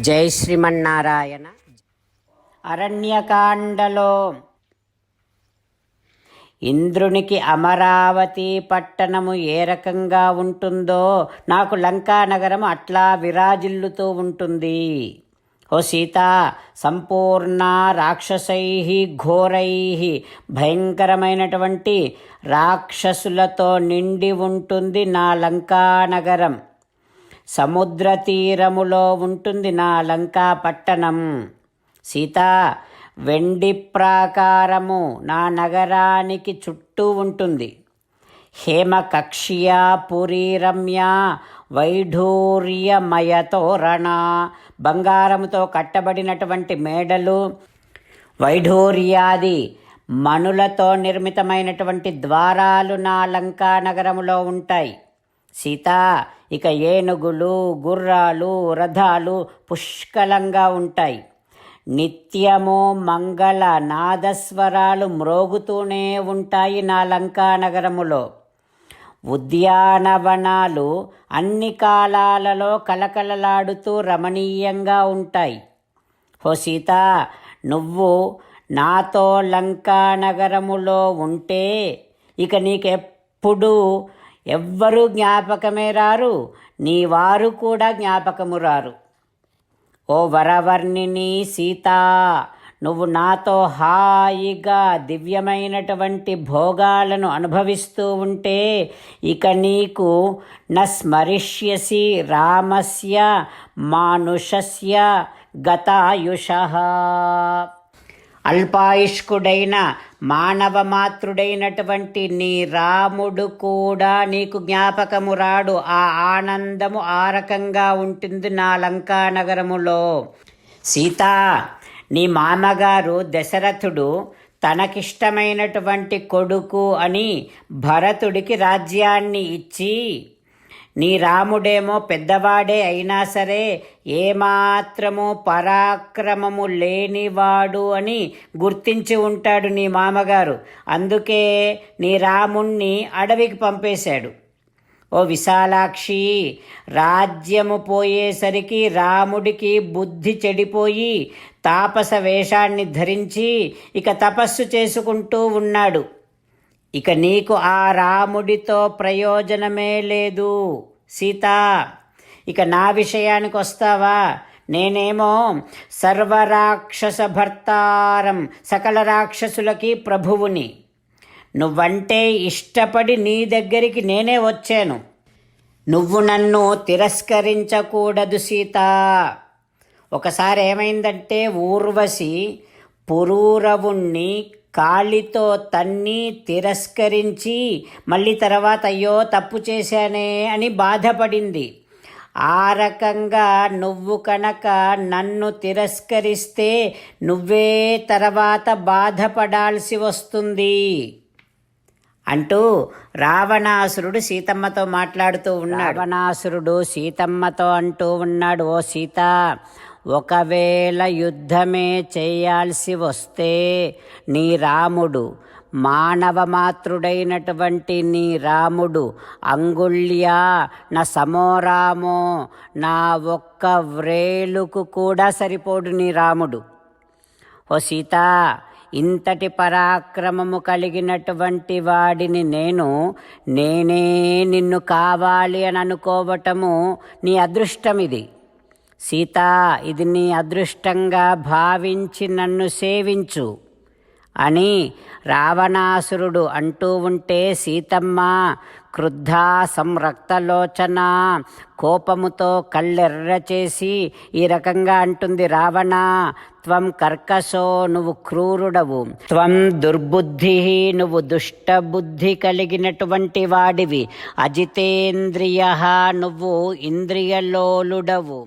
జై శ్రీమన్నారాయణ. అరణ్యకాండలో ఇంద్రునికి అమరావతి పట్టణము ఏ రకంగా ఉంటుందో నాకు లంకా నగరం అట్లా విరాజిల్లుతూ ఉంటుంది. ఓ సీత సంపూర్ణ రాక్షసై ఘోరై భయంకరమైనటువంటి రాక్షసులతో నిండి ఉంటుంది నా లంకా నగరం. సముద్ర తీరములో ఉంటుంది నా లంకా పట్టణం. సీత వెండి ప్రాకారము నా నగరానికి చుట్టూ ఉంటుంది. హేమ రమ్య వైఢూర్యమయతో రణ బంగారముతో కట్టబడినటువంటి మేడలు వైఢూర్యాది మణులతో నిర్మితమైనటువంటి ద్వారాలు నా లంకా నగరములో ఉంటాయి. సీత ఇక ఏనుగులు గుర్రాలు రథాలు పుష్కలంగా ఉంటాయి. నిత్యము మంగళ నాదస్వరాలు మ్రోగుతూనే ఉంటాయి నా లంకా నగరములో. ఉద్యానవనాలు అన్ని కాలాలలో కలకలలాడుతూ రమణీయంగా ఉంటాయి. హో సీత నువ్వు నాతో లంకా నగరములో ఉంటే ఇక నీకెప్పుడు ఎవ్వరూ జ్ఞాపకమే రారు నీ వారు కూడా జ్ఞాపకము రారు. ఓ వరవర్ణిని సీతా నువ్వు నాతో హాయిగా దివ్యమైనటువంటి భోగాలను అనుభవిస్తూ ఉంటే ఇక నీకు న స్మరిష్యసి రామస్య మానుషస్య గతాయుష. అల్పాయుష్కుడైన మానవ మాతృడైనటువంటి నీ రాముడు కూడా నీకు జ్ఞాపకము రాడు. ఆ ఆనందము ఆ రకంగా ఉంటుంది నా లంకా నగరములో. సీత నీ మామగారు దశరథుడు తనకిష్టమైనటువంటి కొడుకు అని భరతుడికి రాజ్యాన్ని ఇచ్చి నీ రాముడేమో పెద్దవాడే అయినా సరే ఏమాత్రము పరాక్రమము లేనివాడు అని గుర్తించి ఉంటాడు నీ మామగారు. అందుకే నీ రాముణ్ణి అడవికి పంపేశాడు. ఓ విశాలాక్షి రాజ్యము పోయేసరికి రాముడికి బుద్ధి చెడిపోయి తాపస వేషాన్ని ధరించి ఇక తపస్సు చేసుకుంటూ ఉన్నాడు. ఇక నీకు ఆ రాముడితో ప్రయోజనమే లేదు. సీత ఇక నా విషయానికి వస్తావా? నేనేమో సర్వరాక్షస భర్తారం సకల రాక్షసులకి ప్రభువుని. నువ్వంటే ఇష్టపడి నీ దగ్గరికి నేనే వచ్చాను. నువ్వు నన్ను తిరస్కరించకూడదు సీత. ఒకసారి ఏమైందంటే ఊర్వశి పురూరవుణ్ణి కాళ్ళితో తన్ని తిరస్కరించి మళ్ళీ తర్వాత అయ్యో తప్పు చేశానే అని బాధపడింది. ఆ రకంగా నువ్వు కనుక నన్ను తిరస్కరిస్తే నువ్వే తర్వాత బాధపడాల్సి వస్తుంది అంటూ రావణాసురుడు సీతమ్మతో మాట్లాడుతూ ఉన్నాడు. రావణాసురుడు సీతమ్మతో అంటూ ఉన్నాడు ఓ సీత ఒకవేళ యుద్ధమే చేయాల్సి వస్తే నీ రాముడు మానవ మాతృడైనటువంటి నీ రాముడు అంగుళ్యా నా సమోరామో నా ఒక్క వ్రేలుకు కూడా సరిపోడు నీ రాముడు. ఓ సీత ఇంతటి పరాక్రమము కలిగినటువంటి వాడిని నేను నేనే నిన్ను కావాలి అని అనుకోవటము నీ అదృష్టం ఇది సీత ఇది నీ అదృష్టంగా భావించి నన్ను సేవించు. అని రావణాసురుడు అంటూ ఉంటే సీతమ్మ క్రుద్ధ సంరక్తలోచన కోపముతో కళ్ళెర్ర చేసి ఈ రకంగా అంటుంది రావణ త్వం కర్కశో నువ్వు క్రూరుడవు. త్వం దుర్బుద్ధి నువ్వు దుష్టబుద్ధి కలిగినటువంటి వాడివి. అజితేంద్రియ నువ్వు ఇంద్రియలోలుడవు